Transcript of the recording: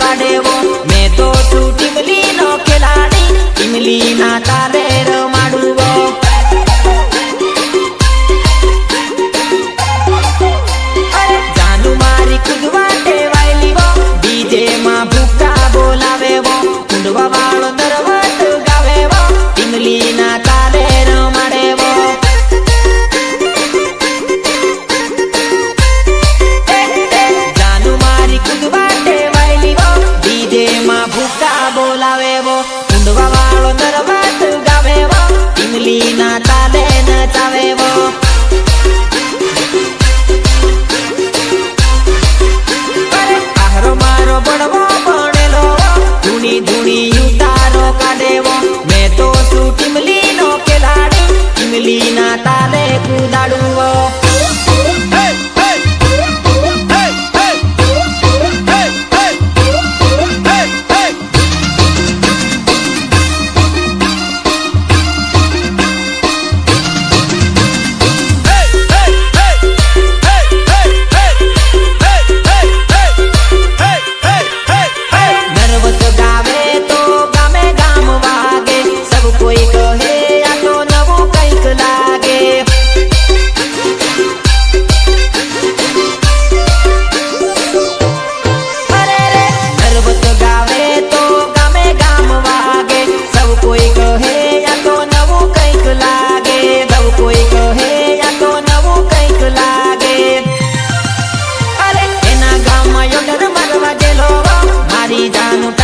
કાઢેવો. મેં તો છું ટીમલી નો ખેલાડી. ટીમલી ના તારે ગુણી vida no